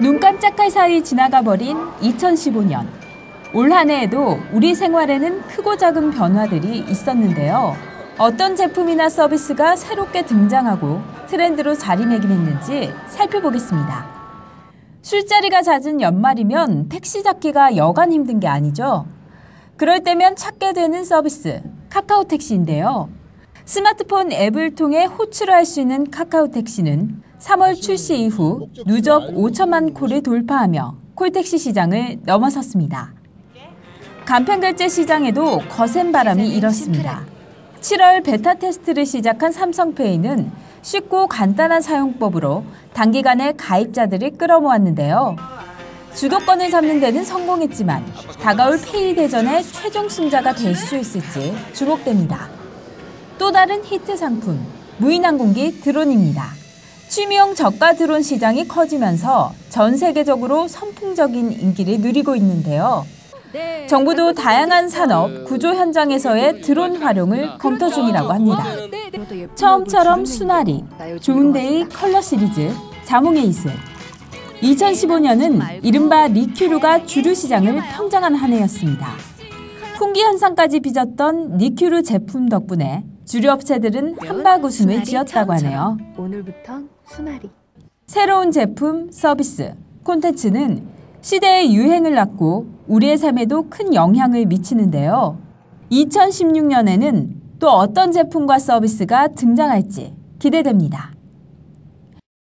눈 깜짝할 사이 지나가 버린 2015년. 올 한 해에도 우리 생활에는 크고 작은 변화들이 있었는데요. 어떤 제품이나 서비스가 새롭게 등장하고 트렌드로 자리매김했는지 살펴보겠습니다. 술자리가 잦은 연말이면 택시 잡기가 여간 힘든 게 아니죠. 그럴 때면 찾게 되는 서비스, 카카오 택시인데요. 스마트폰 앱을 통해 호출을 할수 있는 카카오 택시는 3월 출시 이후 누적 5천만 콜을 돌파하며 콜택시 시장을 넘어섰습니다. 간편결제 시장에도 거센 바람이 일었습니다. 7월 베타 테스트를 시작한 삼성페이는 쉽고 간단한 사용법으로 단기간에 가입자들을 끌어모았는데요. 주도권을 잡는 데는 성공했지만 다가올 페이 대전의 최종 승자가 될 수 있을지 주목됩니다. 또 다른 히트 상품, 무인항공기 드론입니다. 취미용 저가 드론 시장이 커지면서 전 세계적으로 선풍적인 인기를 누리고 있는데요. 정부도 다양한 산업, 구조 현장에서의 드론 활용을 검토 중이라고 합니다. 처음처럼 수나리, 좋은데이 컬러 시리즈, 자몽의 이슬. 2015년은 이른바 리큐르가 주류 시장을 평정한 한 해였습니다. 풍기 현상까지 빚었던 리큐르 제품 덕분에 주류 업체들은 한박 웃음을 지었다고 하네요. 오늘부터 수나리. 새로운 제품, 서비스, 콘텐츠는 시대의 유행을 낳고 우리의 삶에도 큰 영향을 미치는데요. 2016년에는 또 어떤 제품과 서비스가 등장할지 기대됩니다.